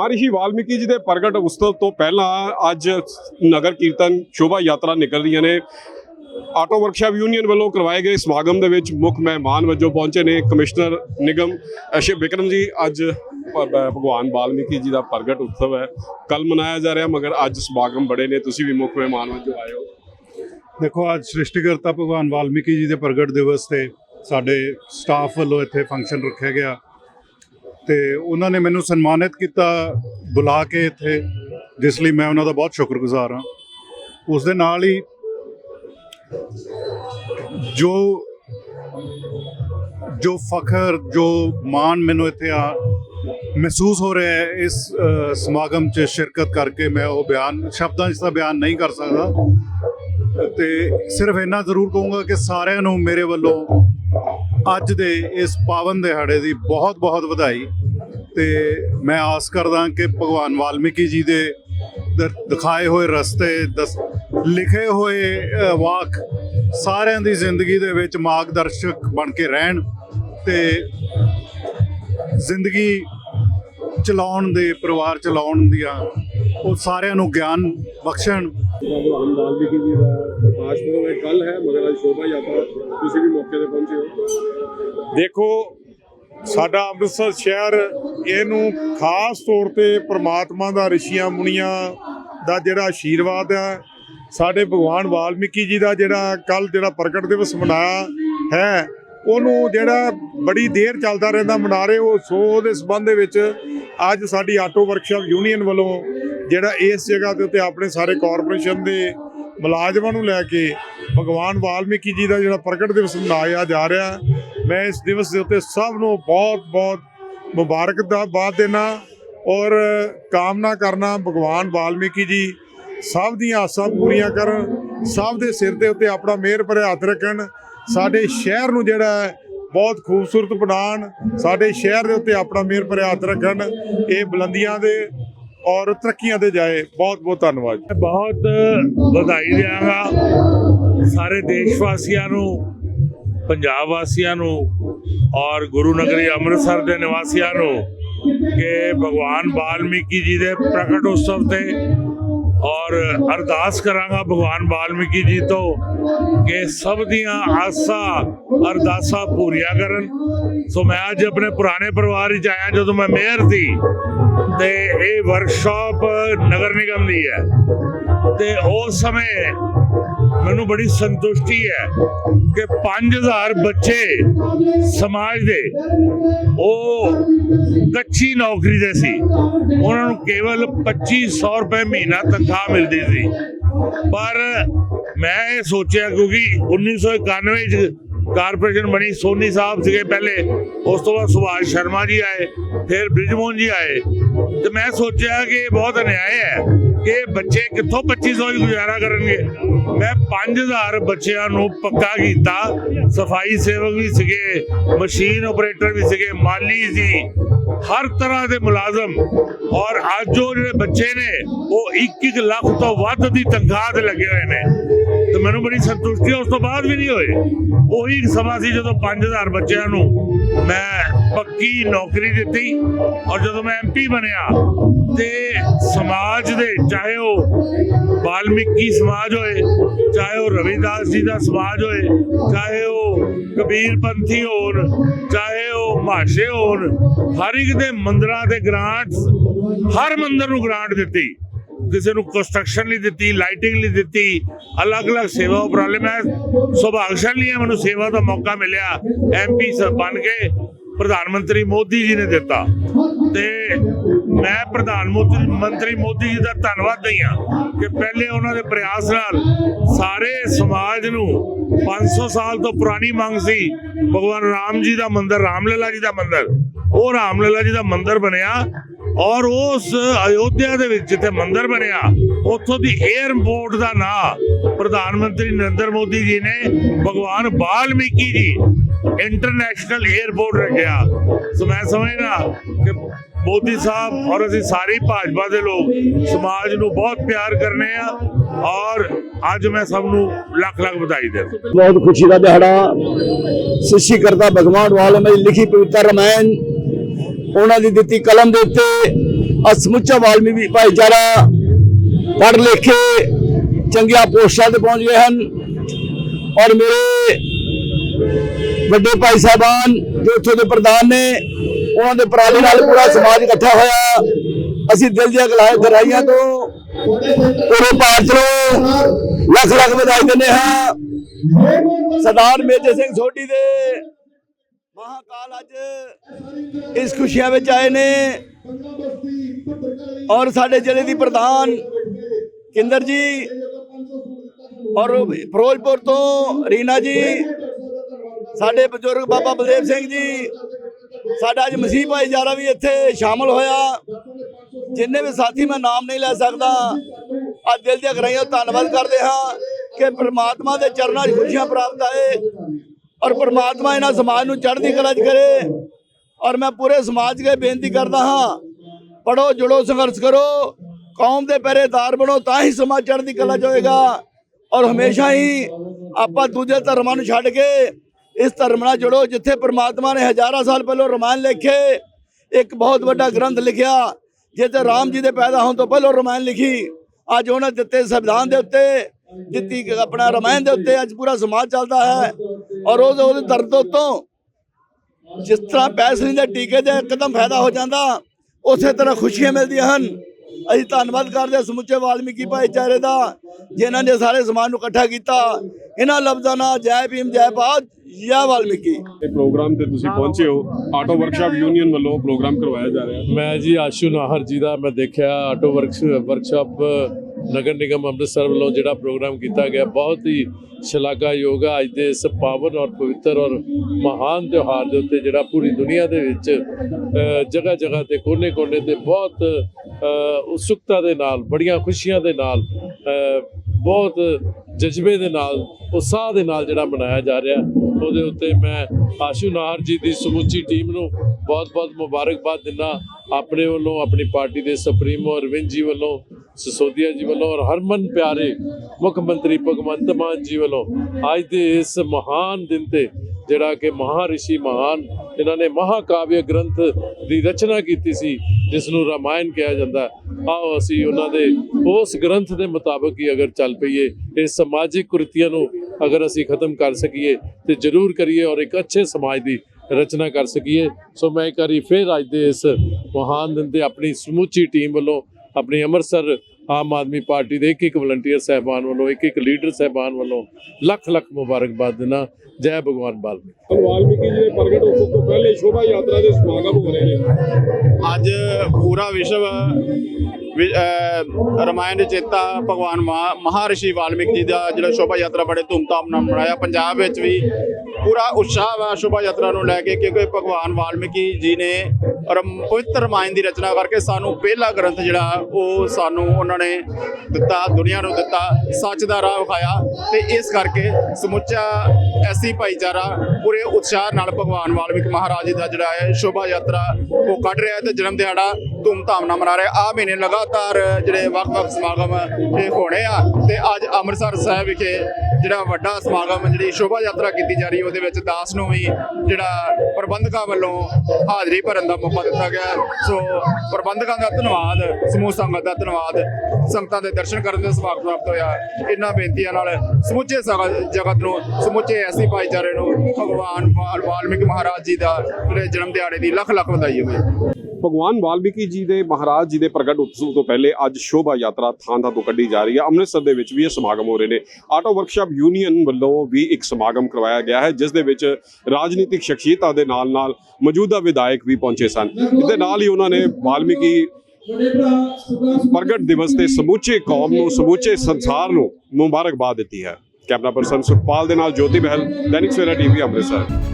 ਮਹਾਰਿਸ਼ੀ ਵਾਲਮੀਕੀ ਜੀ ਦੇ ਪ੍ਰਗਟ ਉਤਸਵ ਤੋਂ ਪਹਿਲਾਂ ਅੱਜ ਨਗਰ ਕੀਰਤਨ ਸ਼ੋਭਾ ਯਾਤਰਾ ਨਿਕਲ ਰਹੀਆਂ ਨੇ। ਆਟੋ ਵਰਕਸ਼ਾਪ ਯੂਨੀਅਨ ਵੱਲੋਂ ਕਰਵਾਏ ਗਏ ਸਮਾਗਮ ਦੇ ਵਿੱਚ ਮੁੱਖ ਮਹਿਮਾਨ ਵਜੋਂ ਪਹੁੰਚੇ ਨੇ ਕਮਿਸ਼ਨਰ ਨਿਗਮ ਅਸ਼ੇ ਬਿਕਰਮ ਜੀ। ਅੱਜ ਭਗਵਾਨ ਵਾਲਮੀਕੀ ਜੀ ਦਾ ਪ੍ਰਗਟ ਉਤਸਵ ਹੈ। ਕੱਲ ਮਨਾਇਆ ਜਾ ਰਿਹਾ, ਮਗਰ ਅੱਜ ਸਮਾਗਮ ਬੜੇ ਨੇ। ਤੁਸੀਂ ਵੀ ਮੁੱਖ ਮਹਿਮਾਨ ਵਜੋਂ ਆਏ ਹੋ। ਦੇਖੋ, ਅੱਜ ਸ੍ਰਿਸ਼ਟੀਕਰਤਾ ਭਗਵਾਨ ਵਾਲਮੀਕੀ ਜੀ ਦੇ ਪ੍ਰਗਟ ਦਿਵਸ ਤੇ ਸਾਡੇ ਸਟਾਫ ਵੱਲੋਂ ਇੱਥੇ ਫੰਕਸ਼ਨ ਰੱਖਿਆ ਗਿਆ। ਤੇ ਉਹਨਾਂ ਨੇ ਮੈਨੂੰ ਸਨਮਾਨਿਤ ਕੀਤਾ ਬੁਲਾ ਕੇ ਇੱਥੇ, ਜਿਸ ਲਈ ਮੈਂ ਉਹਨਾਂ ਦਾ ਬਹੁਤ ਸ਼ੁਕਰਗੁਜ਼ਾਰ ਹਾਂ। ਉਸ ਦੇ ਨਾਲ ਹੀ ਜੋ ਜੋ ਫਖਰ, ਜੋ ਮਾਣ ਮੈਨੂੰ ਇੱਥੇ ਆ ਮਹਿਸੂਸ ਹੋ ਰਿਹਾ ਹੈ, ਇਸ ਸਮਾਗਮ 'ਚ ਸ਼ਿਰਕਤ ਕਰਕੇ ਮੈਂ ਉਹ ਬਿਆਨ, ਸ਼ਬਦਾਂ 'ਚ ਤਾਂ ਬਿਆਨ ਨਹੀਂ ਕਰ ਸਕਦਾ। ਤੇ ਸਿਰਫ ਇੰਨਾ ਜ਼ਰੂਰ ਕਹੂੰਗਾ ਕਿ ਸਾਰਿਆਂ ਨੂੰ ਮੇਰੇ ਵੱਲੋਂ ਅੱਜ ਦੇ ਇਸ ਪਾਵਨ ਦਿਹਾੜੇ ਦੀ ਬਹੁਤ-ਬਹੁਤ ਵਧਾਈ ਤੇ ਮੈਂ ਆਸ ਕਰਦਾ ਕਿ ਭਗਵਾਨ ਵਾਲਮੀਕੀ ਜੀ ਦੇ ਦ- ਦਿਖਾਏ ਹੋਏ ਰਸਤੇ, ਦਸ- ਲਿਖੇ ਹੋਏ ਵਾਕ ਸਾਰਿਆਂ ਦੀ ਜ਼ਿੰਦਗੀ ਦੇ ਵਿੱਚ ਮਾਰਗਦਰਸ਼ਕ ਬਣ ਕੇ ਰਹਿਣ ਤੇ ਜ਼ਿੰਦਗੀ ਚਲਾਉਣ ਦੇ, ਪਰਿਵਾਰ ਚਲਾਉਣ ਦੀਆਂ, ਉਹ ਸਾਰਿਆਂ ਨੂੰ ਗਿਆਨ ਬਖਸ਼ਣ। ਭਗਵਾਨ ਵਾਲਮੀਕੀ ਜੀ ਦਾ ਪ੍ਰਕਾਸ਼ ਪੁਰਬ ਹੈ ਕੱਲ ਹੈ ਮਗਰ ਅੱਜ ਸ਼ੋਭਾ ਯਾਤਰਾ ਤੁਸੀਂ ਵੀ ਮੌਕੇ ਤੇ ਪਹੁੰਚੇ ਹੋ ਦੇਖੋ, ਸਾਡਾ ਅੰਮ੍ਰਿਤਸਰ ਸ਼ਹਿਰ ਇਹਨੂੰ ਖਾਸ ਤੌਰ ਤੇ ਪ੍ਰਮਾਤਮਾ ਦਾ, ਰਿਸ਼ੀਆਂ ਮੁਨੀਆਂ ਦਾ ਜਿਹੜਾ ਆਸ਼ੀਰਵਾਦ ਹੈ, ਸਾਡੇ ਭਗਵਾਨ ਵਾਲਮੀਕੀ ਜੀ ਦਾ ਜਿਹੜਾ ਕੱਲ ਜਿਹੜਾ ਪ੍ਰਗਟ ਦਿਵਸ ਮਨਾਇਆ ਹੈ ਉਹਨੂੰ ਜਿਹੜਾ ਬੜੀ ਦੇਰ ਚੱਲਦਾ ਰਹਿੰਦਾ ਮਨਾ ਰਹੇ ਉਹ ਸੋ ਉਹਦੇ ਸਬੰਧ ਦੇ ਵਿੱਚ ਅੱਜ ਸਾਡੀ ਆਟੋ ਵਰਕਸ਼ਾਪ ਯੂਨੀਅਨ ਵੱਲੋਂ ਜਿਹੜਾ ਇਸ ਜਗ੍ਹਾ ਦੇ ਉੱਤੇ ਆਪਣੇ ਸਾਰੇ ਕਾਰਪੋਰੇਸ਼ਨ ਦੇ ਮੁਲਾਜ਼ਮਾਂ ਨੂੰ ਲੈ ਕੇ ਭਗਵਾਨ ਵਾਲਮੀਕੀ ਜੀ ਦਾ ਜਿਹੜਾ ਪ੍ਰਗਟ ਦਿਵਸ ਮਨਾਇਆ ਜਾ ਰਿਹਾ, ਮੈਂ ਇਸ ਦਿਵਸ ਦੇ ਉੱਤੇ ਸਭ ਨੂੰ ਬਹੁਤ ਬਹੁਤ ਮੁਬਾਰਕਬਾਦ ਦੇਣਾ ਔਰ ਕਾਮਨਾ ਕਰਨਾ ਭਗਵਾਨ ਵਾਲਮੀਕੀ ਜੀ, ਸਭ ਦੀਆਂ ਆਸਾਂ ਪੂਰੀਆਂ ਕਰਨ, ਸਭ ਦੇ ਸਿਰ ਦੇ ਉੱਤੇ ਆਪਣਾ ਮਿਹਰ ਭਰਿਆ ਹੱਥ ਰੱਖਣ ਸਾਡੇ ਸ਼ਹਿਰ ਨੂੰ ਜਿਹੜਾ ਹੈ, ਬਹੁਤ ਖੂਬਸੂਰਤ ਬਣਾਉਣ, ਸਾਡੇ ਸ਼ਹਿਰ ਦੇ ਉੱਤੇ ਆਪਣਾ ਮਿਹਰ ਭਰਿਆ ਹੱਥ ਰੱਖਣ, ਇਹ ਬੁਲੰਦੀਆਂ ਦੇ ਔਰ ਤਰੱਕੀਆਂ 'ਤੇ ਜਾਏ, ਬਹੁਤ ਬਹੁਤ ਧੰਨਵਾਦ ਬਹੁਤ ਵਧਾਈ ਦਿਆਂਗਾ ਸਾਰੇ ਦੇਸ਼ ਵਾਸੀਆਂ ਨੂੰ, ਪੰਜਾਬ ਵਾਸੀਆਂ ਨੂੰ ਔਰ ਗੁਰੂ ਨਗਰੀ ਅੰਮ੍ਰਿਤਸਰ ਦੇ ਨਿਵਾਸੀਆਂ ਨੂੰ ਕਿ ਭਗਵਾਨ ਵਾਲਮੀਕੀ ਜੀ ਦੇ ਪ੍ਰਗਟ ਉਤਸਵ ਤੇ ਔਰ ਅਰਦਾਸ ਕਰਾਂਗਾ ਭਗਵਾਨ ਵਾਲਮੀਕੀ ਜੀ ਤੋਂ ਕਿ ਸਭ ਦੀਆਂ ਆਸਾਂ, ਅਰਦਾਸਾਂ ਪੂਰੀਆਂ ਕਰਨ। ਸੋ ਮੈਂ ਅੱਜ ਆਪਣੇ ਪੁਰਾਣੇ ਪਰਿਵਾਰ ਵਿੱਚ ਆਇਆ ਜਦੋਂ ਮੈਂ ਮੇਅਰ ਸੀ ਤੇ ਇਹ ਵਰਕਸ਼ਾਪ ਨਗਰ ਨਿਗਮ ਦੀ ਹੈ। ਤੇ ਉਸ ਸਮੇਂ ਮੈਨੂੰ ਬੜੀ ਸੰਤੁਸ਼ਟੀ ਹੈ ਕਿ 5000 ਬੱਚੇ ਸਮਾਜ ਦੇ ਉਹ ਕੱਚੀ ਨੌਕਰੀ ਦੇ ਸੀ। ਉਹਨਾਂ ਨੂੰ ਕੇਵਲ 2500 ਰੁਪਏ ਮਹੀਨਾ ਤਨਖਾਹ ਮਿਲਦੀ ਸੀ। ਪਰ ਮੈਂ ਇਹ ਸੋਚਿਆ ਕਿਉਂਕਿ 1991 ਚ ਕਾਰਪੋਰੇਸ਼ਨ ਬਣੀ, ਸੋਨੀ ਸਾਹਿਬ ਸੀਗੇ ਪਹਿਲੇ। ਉਸ ਤੋਂ ਬਾਅਦ ਸੁਭਾਸ਼ ਸ਼ਰਮਾ ਜੀ ਆਏ, ਫਿਰ ਬ੍ਰਿਜਮੋਹਨ ਜੀ ਆਏ। ਤੇ ਮੈਂ ਸੋਚਿਆ ਕਿ ਇਹ ਬਹੁਤ ਅਨਿਆਏ ਹੈ ਕਿ ਬੱਚੇ ਕਿੱਥੋਂ 2500 ਹੀ ਗੁਜ਼ਾਰਾ ਕਰਨਗੇ? ਮੈਂ 5000 ਬੱਚਿਆਂ ਨੂੰ ਪੱਕਾ ਕੀਤਾ। ਸਫ਼ਾਈ ਸੇਵਕ ਵੀ ਸੀਗੇ, ਮਸ਼ੀਨ ਆਪਰੇਟਰ ਵੀ ਸੀਗੇ, ਮਾਲੀ ਸੀ ਹਰ ਤਰ੍ਹਾਂ ਦੇ ਮੁਲਾਜ਼ਮ। ਔਰ ਅੱਜ ਉਹ ਜਿਹੜੇ ਬੱਚੇ ਨੇ, ਉਹ 1-1 ਲੱਖ ਤੋਂ ਵੱਧ ਦੀ ਤਨਖਾਹ ਤੇ ਲੱਗੇ ਹੋਏ ਨੇ। ਤੇ ਮੈਨੂੰ ਬੜੀ ਸੰਤੁਸ਼ਟੀ ਉਸ ਤੋਂ ਬਾਅਦ ਵੀ ਨਹੀਂ ਹੋਏ। ਉਹੀ ਇੱਕ ਸਮਾਂ ਸੀ ਜਦੋਂ 5000 ਬੱਚਿਆਂ ਨੂੰ ਮੈਂ ਪੱਕੀ ਨੌਕਰੀ ਦਿੱਤੀ। ਔਰ ਜਦੋਂ ਮੈਂ ਐਮਪੀ ਬਣਿਆ ਤੇ ਸਮਾਜ ਦੇ, ਚਾਹੇ ਉਹ ਵਾਲਮੀਕੀ ਸਮਾਜ ਹੋਏ, ਚਾਹੇ ਉਹ ਰਵਿਦਾਸ ਜੀ ਦਾ ਸਮਾਜ ਹੋਏ, ਚਾਹੇ ਉਹ ਕਬੀਰ ਪੰਥੀ ਹੋਣ, ਚਾਹੇ ਉਹ ਮਾਸ਼ੇ ਹੋਣ, ਹਰ ਇੱਕ ਦੇ ਮੰਦਰਾਂ ਦੇ ਗ੍ਰਾਂਟਸ ਹਰ ਮੰਦਰ ਨੂੰ ਗ੍ਰਾਂਟ ਦਿੱਤੀ। ਕਿਸੇ ਨੂੰ ਕੰਸਟਰਕਸ਼ਨ ਲਈ ਦਿੱਤੀ ਲਾਈਟਿੰਗ ਲਈ ਦਿੱਤੀ, ਅਲੱਗ-ਅਲੱਗ ਸੇਵਾ ਉਪਰਾਲੇ। ਮੈਂ ਸੁਭਾਗਸ਼ਾਲੀ ਹਾਂ ਮੈਨੂੰ ਸੇਵਾ ਦਾ ਮੌਕਾ ਮਿਲਿਆ ਐਮਪੀ ਬਣ ਕੇ। ਪ੍ਰਧਾਨ ਮੰਤਰੀ ਮੋਦੀ ਜੀ ਨੇ ਦਿੱਤਾ। ਤੇ ਮੈਂ ਪ੍ਰਧਾਨ ਮੰਤਰੀ ਮੋਦੀ ਜੀ ਦਾ ਧੰਨਵਾਦੀ ਹਾਂ ਕਿ ਪਹਿਲੇ ਉਹਨਾਂ ਦੇ ਪ੍ਰਯਾਸ ਨਾਲ ਸਾਰੇ ਸਮਾਜ ਨੂੰ 500 ਸਾਲ ਤੋਂ ਪੁਰਾਣੀ ਮੰਗ ਸੀ, ਭਗਵਾਨ ਰਾਮ ਜੀ ਦਾ ਮੰਦਿਰ, ਰਾਮਲਲਾ ਜੀ ਦਾ ਮੰਦਿਰ। ਉਹ ਰਾਮਲਲਾ ਜੀ ਦਾ ਮੰਦਿਰ ਬਣਿਆ ਔਰ ਉਸ ਅਯੋਧਿਆ ਦੇ ਵਿੱਚ ਜਿੱਥੇ ਮੰਦਿਰ ਬਣਿਆ, ਉੱਥੋਂ ਦੀ 에ਅਰਪੋਰਟ ਦਾ ਨਾਂ ਪ੍ਰਧਾਨ ਮੰਤਰੀ ਨਰਿੰਦਰ ਮੋਦੀ ਜੀ ਨੇ, ਭਗਵਾਨ ਵਾਲਮੀਕੀ ਜੀ ਇੰਟਰਨੈਸ਼ਨਲ 에ਅਰਪੋਰਟ ਰੱਖਿਆ ਸੋ ਮੈਂ ਸਮਝਦਾ ਕਿ ਮੋਦੀ ਸਾਹਿਬ ਔਰ ਅਸੀਂ ਸਾਰੀ ਭਾਜਪਾ ਦੇ ਲੋਕ ਸਮਾਜ ਨੂੰ ਬਹੁਤ ਪਿਆਰ ਕਰਨੇ ਆ ਔਰ ਅੱਜ ਮੈਂ ਸਭ ਨੂੰ ਲੱਖ ਲੱਖ ਵਧਾਈ ਦਿੰਦਾ ਬਹੁਤ ਖੁਸ਼ੀ ਦਾ ਦਿਹਾੜਾ। ਸ੍ਰਿਸ਼ਟੀ ਕਰਤਾ ਭਗਵਾਨ ਵਾਲਮੀਕੀ ਲਿਖੀ ਪਵਿੱਤਰ ਰਮਾਇਣ। ਉਹਨਾਂ ਦੀ ਦਿੱਤੀ ਕਲਮ ਦੇ ਉੱਤੇ ਅਸਮੁੱਚਾ ਸਮੁੱਚਾ ਵਾਲਮੀਕੀ ਭਾਈਚਾਰਾ ਪੜ ਲਿਖ ਕੇ ਚੰਗੀਆਂ ਪੋਸਟਾਂ ਤੇ ਪਹੁੰਚ ਗਏ ਹਨ। ਔਰ ਮੇਰੇ ਵੱਡੇ ਭਾਈ ਸਾਹਿਬਾਨ ਜੋ ਉੱਥੋਂ ਦੇ ਪ੍ਰਧਾਨ ਨੇ, ਉਹਨਾਂ ਦੇ ਪ੍ਰਾਲੀ ਨਾਲ ਪੂਰਾ ਸਮਾਜ ਇਕੱਠਾ ਹੋਇਆ। ਅਸੀਂ ਦਿਲ ਦੀਆਂ ਗਲਾ- ਗਹਿਰਾਈਆਂ ਤੋਂ। ਪੂਰੇ ਭਾਰਤ ਨੂੰ ਲੱਖ ਲੱਖ ਵਧਾਈ ਦਿੰਦੇ ਹਾਂ। ਸਰਦਾਰ ਮੇਜਰ ਸਿੰਘ ਸੋਢੀ ਦੇ ਮਹਾਕਾਲ ਅੱਜ ਇਸ ਖੁਸ਼ੀਆਂ ਵਿੱਚ ਆਏ ਨੇ। ਔਰ ਸਾਡੇ ਜ਼ਿਲ੍ਹੇ ਦੀ ਪ੍ਰਧਾਨ ਕਿੰਦਰ ਜੀ ਔਰ ਫਿਰੋਜ਼ਪੁਰ ਤੋਂ ਰੀਨਾ ਜੀ ਸਾਡੇ ਬਜ਼ੁਰਗ ਬਾਬਾ ਬਲਦੇਵ ਸਿੰਘ ਜੀ, ਸਾਡਾ ਅੱਜ ਮਸੀਹ ਭਾਈਚਾਰਾ ਵੀ ਇੱਥੇ ਸ਼ਾਮਲ ਹੋਇਆ। ਜਿੰਨੇ ਵੀ ਸਾਥੀ ਮੈਂ ਨਾਮ ਨਹੀਂ ਲੈ ਸਕਦਾ, ਅੱਜ ਦਿਲ ਦੀਆਂ ਗਰਾਈਆਂ ਧੰਨਵਾਦ ਕਰਦੇ ਹਾਂ ਕਿ ਪ੍ਰਮਾਤਮਾ ਦੇ ਚਰਨਾਂ 'ਚ ਖੁਸ਼ੀਆਂ ਪ੍ਰਾਪਤ ਆਏ ਔਰ ਪ੍ਰਮਾਤਮਾ ਇਹਨਾਂ ਸਮਾਜ ਨੂੰ ਚੜ੍ਹਦੀ ਕਲਾ 'ਚ ਕਰੇ ਔਰ ਮੈਂ ਪੂਰੇ ਸਮਾਜ ਕੇ ਬੇਨਤੀ ਕਰਦਾ ਹਾਂ ਪੜੋ ਜੁੜੋ, ਸੰਘਰਸ਼ ਕਰੋ, ਕੌਮ ਦੇ ਪਹਿਰੇਦਾਰ ਬਣੋ ਤਾਂ ਹੀ ਸਮਾਜ ਚੜ੍ਹਦੀ ਕਲਾ 'ਚ ਹੋਏਗਾ। ਔਰ ਹਮੇਸ਼ਾ ਹੀ ਆਪਾਂ ਦੂਜੇ ਧਰਮਾਂ ਨੂੰ ਛੱਡ ਕੇ ਇਸ ਧਰਮ ਨਾਲ ਜੁੜੋ, ਜਿੱਥੇ ਪ੍ਰਮਾਤਮਾ ਨੇ ਹਜ਼ਾਰਾਂ ਸਾਲ ਪਹਿਲਾਂ ਰਮਾਇਣ ਲਿਖੇ, ਇੱਕ ਬਹੁਤ ਵੱਡਾ ਗ੍ਰੰਥ ਲਿਖਿਆ, ਜਿੱਥੇ ਰਾਮ ਜੀ ਦੇ ਪੈਦਾ ਹੋਣ ਤੋਂ ਪਹਿਲਾਂ ਰਮਾਇਣ ਲਿਖੀ। ਅੱਜ ਉਹਨਾਂ ਦਿੱਤੇ ਸੰਵਿਧਾਨ ਦੇ ਉੱਤੇ, ਦਿੱਤੀ ਆਪਣਾ ਰਮਾਇਣ ਦੇ ਉੱਤੇ, ਅੱਜ ਪੂਰਾ ਸਮਾਜ ਚੱਲਦਾ ਹੈ। ਔਰ ਉਹ ਉਹਦੇ ਦਰਦ ਤੋਂ ਜਿਸ ਤਰ੍ਹਾਂ ਪੈਸੇ ਦੇ ਟੀਕੇ ਦੇ ਇੱਕਦਮ ਫਾਇਦਾ ਹੋ ਜਾਂਦਾ, ਉਸੇ ਤਰ੍ਹਾਂ ਖੁਸ਼ੀਆਂ ਮਿਲਦੀਆਂ ਹਨ। ਅਸੀਂ ਧੰਨਵਾਦ ਕਰਦੇ ਹਾਂ ਸਮੁੱਚੇ ਵਾਲਮੀਕੀ ਭਾਈਚਾਰੇ ਦਾ ਜਿਨ੍ਹਾਂ ਨੇ ਸਾਰੇ ਸਮਾਜ ਨੂੰ ਇਕੱਠਾ ਕੀਤਾ। ਇਹਨਾਂ ਲਫ਼ਜ਼ਾਂ ਨਾਲ ਜੈ ਭੀਮ ਜੈ ਭਾਰਤ ਜੈ ਵਾਲਮੀਕੀ। ਇਹ ਪ੍ਰੋਗਰਾਮ ਤੇ ਤੁਸੀਂ ਪਹੁੰਚੇ ਹੋ। ਆਟੋ ਵਰਕਸ਼ਾਪ ਯੂਨੀਅਨ ਵੱਲੋਂ ਪ੍ਰੋਗਰਾਮ ਕਰਵਾਇਆ ਜਾ ਰਿਹਾ। ਹੈ ਮੈਂ ਜੀ ਆਸ਼ੂ ਨਾਹਰ ਜੀ ਦਾ ਮੈਂ ਦੇਖਿਆ auto works workshop Nagar Nigam Amritsar ਵੱਲੋਂ ਜਿਹੜਾ ਪ੍ਰੋਗਰਾਮ ਕੀਤਾ ਗਿਆ, ਬਹੁਤ ਹੀ ਸ਼ਲਾਘਾਯੋਗ ਹੈ ਅੱਜ ਦੇ ਇਸ ਪਾਵਨ ਔਰ ਪਵਿੱਤਰ ਔਰ ਮਹਾਨ ਤਿਉਹਾਰ ਦੇ ਉੱਤੇ ਜਿਹੜਾ ਪੂਰੀ ਦੁਨੀਆ ਦੇ ਵਿੱਚ ਜਗ੍ਹਾ ਜਗ੍ਹਾ ਤੇ, ਕੋਨੇ-ਕੋਨੇ ਤੇ ਬਹੁਤ ਉਤਸੁਕਤਾ ਦੇ ਨਾਲ, ਬੜੀਆਂ ਖੁਸ਼ੀਆਂ ਦੇ ਨਾਲ ਬਹੁਤ ਜਜ਼ਬੇ ਦੇ ਨਾਲ, ਉਤਸ਼ਾਹ ਦੇ ਨਾਲ ਜਿਹੜਾ ਮਨਾਇਆ ਜਾ ਰਿਹਾ। ਉਹਦੇ ਉੱਤੇ ਮੈਂ ਆਸ਼ੂ ਨਾਹਰ ਜੀ ਦੀ ਸਮੁੱਚੀ ਟੀਮ ਨੂੰ ਬਹੁਤ-ਬਹੁਤ ਮੁਬਾਰਕਬਾਦ ਦਿੰਦਾ। ਆਪਣੇ ਵੱਲੋਂ, ਆਪਣੀ ਪਾਰਟੀ ਦੇ ਸੁਪਰੀਮੋ ਅਰਵਿੰਦ ਜੀ ਵੱਲੋਂ ਸਿਸੋਦੀਆ ਜੀ ਵੱਲੋਂ ਔਰ ਹਰਮਨ ਪਿਆਰੇ ਮੁੱਖ ਮੰਤਰੀ ਭਗਵੰਤ ਮਾਨ ਜੀ ਵੱਲੋਂ ਅੱਜ ਦੇ ਇਸ ਮਹਾਨ ਦਿਨ ਤੇ ਜਿਹੜਾ ਕਿ ਮਹਾਰਿਸ਼ੀ ਮਹਾਨ ਇਹਨਾਂ ਨੇ ਮਹਾਕਾਵਿ ਗ੍ਰੰਥ ਦੀ ਰਚਨਾ ਕੀਤੀ ਸੀ, ਜਿਸ ਨੂੰ ਰਾਮਾਇਣ ਕਿਹਾ ਜਾਂਦਾ ਆਓ ਅਸੀਂ ਉਹਨਾਂ ਦੇ ਉਸ ਗ੍ਰੰਥ ਦੇ ਮੁਤਾਬਕ ਹੀ ਅਗਰ ਚੱਲ ਪਈਏ, ਇਸ ਸਮਾਜਿਕ ਕੁਰੀਤੀਆਂ ਨੂੰ ਅਗਰ ਅਸੀਂ ਖਤਮ ਕਰ ਸਕੀਏ ਤੇ ਜ਼ਰੂਰ ਕਰੀਏ ਔਰ ਇੱਕ ਅੱਛੇ ਸਮਾਜ ਦੀ ਰਚਨਾ ਕਰ ਸਕੀਏ। ਸੋ ਮੈਂ ਇੱਕ ਵਾਰੀ ਫਿਰ ਅੱਜ ਦੇ ਇਸ ਮਹਾਨ ਦਿਨ ਤੇ ਆਪਣੀ ਸਮੁੱਚੀ ਟੀਮ ਵੱਲੋਂ ਆਪਣੀ ਅੰਮ੍ਰਿਤਸਰ ਆਮ ਆਦਮੀ ਪਾਰਟੀ ਦੇ ਇੱਕ ਇੱਕ ਵਲੰਟੀਅਰ ਸਹਿਬਾਨ ਵੱਲੋਂ ਇੱਕ ਇੱਕ ਲੀਡਰ ਸਹਿਬਾਨ ਵੱਲੋਂ ਲੱਖ ਲੱਖ ਮੁਬਾਰਕਬਾਦ ਦਿਨਾ ਜੈ ਭਗਵਾਨ ਬਾਲਮੀਕ ਵਾਲਮੀਕੀ ਜੀ ਦੇ ਪ੍ਰਗਟ ਉਤਸਵ ਤੋਂ ਪਹਿਲੇ ਸ਼ੋਭਾ ਯਾਤਰਾ ਦੇ ਸਮਾਗਮ ਹੋ ਰਹੇ ਨੇ। ਅੱਜ ਪੂਰਾ ਵਿਸ਼ਵ ਰਮਾਇਣ ਚੇਤਾ ਭਗਵਾਨ ਮਹਾ- ਮਹਾਰਿਸ਼ੀ ਵਾਲਮੀਕ ਜੀ ਦਾ ਜਿਹੜਾ ਸ਼ੋਭਾ ਯਾਤਰਾ ਬੜੇ ਧੂਮਧਾਮ ਨਾਲ ਮਨਾਇਆ। ਪੰਜਾਬ ਵਿੱਚ ਵੀ ਪੂਰਾ ਉਤਸ਼ਾਹ ਵਾ ਸ਼ੋਭਾ ਯਾਤਰਾ ਨੂੰ ਲੈ ਕੇ ਕਿਉਂਕਿ ਭਗਵਾਨ ਵਾਲਮੀਕੀ ਜੀ ਨੇ ਰਮ- ਪਵਿੱਤਰ ਰਮਾਇਣ ਦੀ ਰਚਨਾ ਕਰਕੇ ਸਾਨੂੰ ਪਹਿਲਾ ਗ੍ਰੰਥ ਜਿਹੜਾ ਉਹ ਸਾਨੂੰ ਉਹਨਾਂ ਨੇ ਦਿੱਤਾ, ਦੁਨੀਆ ਨੂੰ ਦਿੱਤਾ, ਸੱਚ ਦਾ ਰਾਹ ਵਿਖਾਇਆ ਤੇ ਇਸ ਕਰਕੇ ਸਮੁੱਚਾ ਐਸੀ ਭਾਈਚਾਰਾ ਪੂਰੇ ਉਤਸ਼ਾਹ ਨਾਲ ਭਗਵਾਨ ਵਾਲਮੀਕ ਮਹਾਰਾਜ ਜੀ ਦਾ ਜਿਹੜਾ ਹੈ ਸ਼ੋਭਾ ਯਾਤਰਾ ਉਹ ਕੱਢ ਰਿਹਾ ਹੈ ਤੇ ਜਨਮ ਦਿਹਾੜਾ ਧੂਮਧਾਮ ਨਾਲ ਮਨਾ ਰਿਹਾ। ਆ ਮਹੀਨੇ ਲਗਾਤਾਰ ਜਿਹੜੇ ਵੱਖ-ਵੱਖ ਸਮਾਗਮ ਇਹ ਹੋਣੇ ਆ ਤੇ ਅੱਜ ਅੰਮ੍ਰਿਤਸਰ ਸਾਹਿਬ ਵਿਖੇ ਜਿਹੜਾ ਵੱਡਾ ਸਮਾਗਮ ਜਿਹੜੀ ਸ਼ੋਭਾ ਯਾਤਰਾ ਕੀਤੀ ਜਾ ਰਹੀ ਉਹਦੇ ਵਿੱਚ ਦਾਸ ਨੂੰ ਵੀ ਜਿਹੜਾ ਪ੍ਰਬੰਧਕਾਂ ਵੱਲੋਂ ਹਾਜ਼ਰੀ ਭਰਨ ਦਾ ਮੌਕਾ ਦਿੱਤਾ ਗਿਆ ਸੋ ਪ੍ਰਬੰਧਕਾਂ ਦਾ ਧੰਨਵਾਦ, ਸਮੂਹ ਸੰਗਤ ਦਾ ਧੰਨਵਾਦ, ਸੰਗਤਾਂ ਦੇ ਦਰਸ਼ਨ ਕਰਨ ਦਾ ਸਵਾਗਤ ਪ੍ਰਾਪਤ ਹੋਇਆ। ਇਹਨਾਂ ਬੇਨਤੀਆਂ ਨਾਲ ਸਮੁੱਚੇ ਜਗਤ ਨੂੰ, ਸਮੁੱਚੇ ਐਸੀ ਭਾਈਚਾਰੇ ਨੂੰ ਭਗਵਾਨ ਵਾਲ- ਵਾਲਮੀਕ ਮਹਾਰਾਜ ਜੀ ਦਾ ਜਿਹੜੇ ਜਨਮ ਦਿਹਾੜੇ ਦੀ ਲੱਖ ਲੱਖ ਵਧਾਈ ਹੋਵੇ। ਭਗਵਾਨ ਵਾਲਮੀਕੀ ਜੀ ਦੇ ਮਹਾਰਾਜ ਜੀ ਦੇ ਪ੍ਰਗਟ ਉਤਸਵ ਤੋਂ ਪਹਿਲੇ ਅੱਜ ਸ਼ੋਭਾ ਯਾਤਰਾ ਥਾਂ ਥਾਂ ਤੋਂ ਕੱਢੀ ਜਾ ਰਹੀ ਹੈ। ਅੰਮ੍ਰਿਤਸਰ ਦੇ ਵਿੱਚ ਵੀ ਇਹ ਸਮਾਗਮ ਹੋ ਰਹੇ ਨੇ। ਆਟੋ ਵਰਕਸ਼ਾਪ ਯੂਨੀਅਨ ਵੱਲੋਂ ਵੀ ਇੱਕ ਸਮਾਗਮ ਕਰਵਾਇਆ ਗਿਆ ਹੈ, ਜਿਸ ਦੇ ਵਿੱਚ ਰਾਜਨੀਤਿਕ ਸ਼ਖਸੀਅਤਾਂ ਦੇ ਨਾਲ ਨਾਲ ਮੌਜੂਦਾ ਵਿਧਾਇਕ ਵੀ ਪਹੁੰਚੇ ਸਨ। ਇਸ ਨਾਲ ਹੀ ਉਹਨਾਂ ਨੇ ਵਾਲਮੀਕੀ ਪ੍ਰਗਟ ਦਿਵਸ ਤੇ ਸਮੁੱਚੇ ਕੌਮ ਨੂੰ, ਸਮੁੱਚੇ ਸੰਸਾਰ ਨੂੰ ਮੁਬਾਰਕਬਾਦ ਦਿੱਤੀ ਹੈ। ਕੈਮਰਾ ਪਰਸਨ ਸੁਖਪਾਲ ਦੇ ਨਾਲ ਜੋਤੀ ਬਹਿਲ ਦੈਨਿਕ ਸਵੇਰਾ ਟੀਵੀ ਅੰਮ੍ਰਿਤਸਰ।